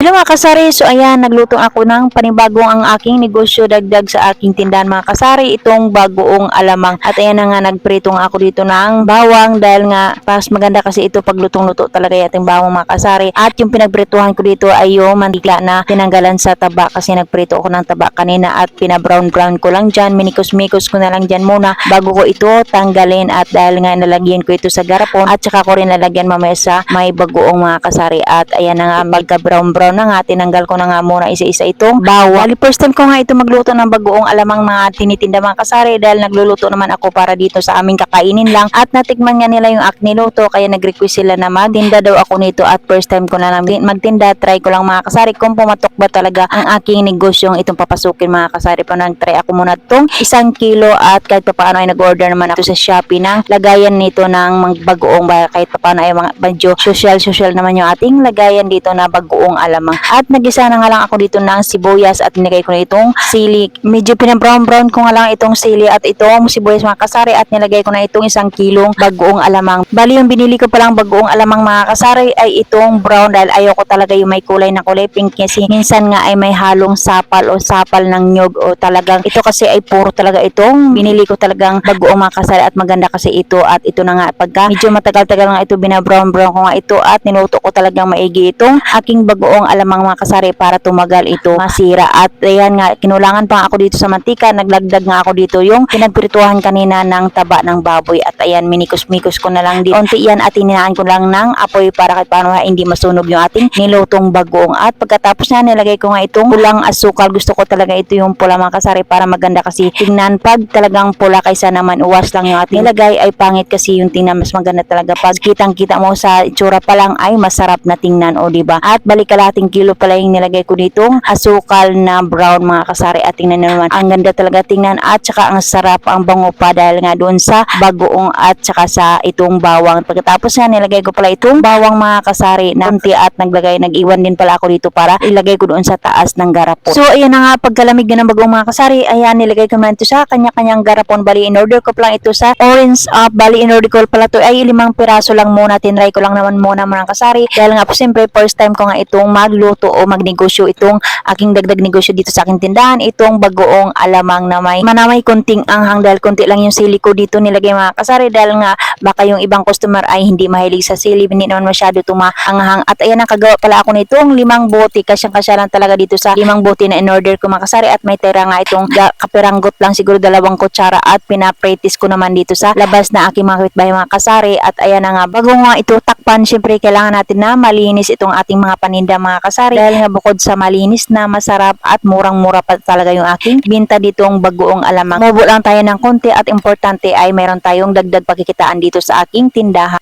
Hello mga kasari, so ayan, nagluto ako ng panibagong ang aking negosyo dagdag sa aking tindahan mga kasari, itong bagoong alamang. At ayan na nga, nagprito nga ako dito ng bawang dahil nga pas maganda kasi ito paglutong-luto talaga yung bawang mga kasari. At yung pinagprituhan ko dito ay yung mantika na tinanggalan sa taba kasi nagprito ako ng taba kanina at pinabrown-brown ko lang dyan, minikos-mikos ko na lang dyan muna bago ko ito tanggalin at dahil nga nalagyan ko ito sa garapon at saka ko rin nalagyan mamaya sa may bagoong mga kasari at ayan na nga magka-brown-brown na nga, tinanggal ko na nga muna isa-isa itong bawang. Bali, first time ko nga ito magluto ng bagoong alamang mga tinitinda mga kasari dahil nagluluto naman ako para dito sa aming kakainin lang. At natikman nga nila yung aking niluto kaya nag-request sila na magtinda daw ako nito at first time ko na lang magtinda, try ko lang mga kasari kung pumatok ba talaga ang aking negosyong itong papasukin mga kasari. Pa nag-try ako muna itong isang kilo at kahit pa paano ay nag-order naman ako sa Shopee ng lagayan nito ng bagoong. Ba kahit pa paano ay mga medyo social-social naman yung ating lagayan dito na bagoong alamang. At nagisa na nga lang ako dito ng sibuyas at nilagay ko na itong sili. Medyo pinabrown-brown ko nga lang itong sili at itong sibuyas mga kasari at nilagay ko na itong isang kilong bagoong alamang. Bali yung binili ko palang bagoong alamang mga kasari ay itong brown dahil ayoko talaga yung may kulay na kulay pink kasi minsan nga ay may halong sapal o sapal ng nyog o talagang ito kasi ay puro talaga itong binili ko talagang bagoong mga kasari at maganda kasi ito at ito na nga pagka medyo matagal-tagal nga ito binabrown-brown ko nga ito at niluto ko talagang maigi itong aking bagoong alamang mga kasari para tumagal ito masira. At ayan nga kinulangan pa ako dito sa mantika. Naglagdag nga ako dito yung pinagprituhan kanina ng taba ng baboy. At ayan minikos-mikos ko na lang di onti yan at ininaan ko lang ng apoy para kahit paano hindi masunog yung ating nilutong bagoong. At pagkatapos na nilagay ko nga itong pulang asukal. Gusto ko talaga ito yung pula mga kasari para maganda kasi tingnan pag talagang pula kaysa naman uwas lang yung ating nilagay ay pangit kasi yung tingnan mas maganda talaga pag kitang kita mo sa itsura pa lang ay masarap na tingnan o di ba? At balik kalating kilo pala yung nilagay ko dito asukal na brown mga kasari. At tingnan naman ang ganda talaga tingnan. At saka ang sarap ang bango pa dahil nga doon sa bagoong at saka sa itong bawang. Pagkatapos nga nilagay ko pala itong bawang mga kasari na unti at naglagay. Nag-iwan din pala ako dito para ilagay ko doon sa taas ng garapon. So ayan na nga pagkalamig na ng bagoong mga kasari ayan nilagay ko naman ito sa kanya-kanyang garapon. Bali in order ko pala ito sa orange up. Bali in order ko pala to ay limang piraso lang muna. Tinry ko lang naman muna mga kasari. Dahil nga po siyempre first time ko nga itong magluto o magnegosyo itong aking dagdag negosyo dito sa aking tindahan. Itong bagoong alamang na may manamay konting anghang dahil konti lang yung sili ko dito nilagay mga kasari dahil nga baka yung ibang customer ay hindi mahilig sa sili. Hindi naman masyado tumaanghang at ayan nakagawa pala ako nitong limang bote. Kasyang kasya lang talaga dito sa limang bote na in order ko mga kasari. At may tira nga itong kapiranggot lang siguro dalawang kutsara at pinapractice ko naman dito sa labas na aking mga kapitbahay mga kasari. At ayan na nga bago nga ito takpan syempre kailangan natin na malinis itong ating mga paninda mga kasari dahil nga bukod sa malinis na masarap at murang-mura pa talaga yung aking binta ditong bagoong alamang. Mubo lang tayo ng konti at importante ay meron tayong dagdag pagkikitaan dito sa aking tindahan.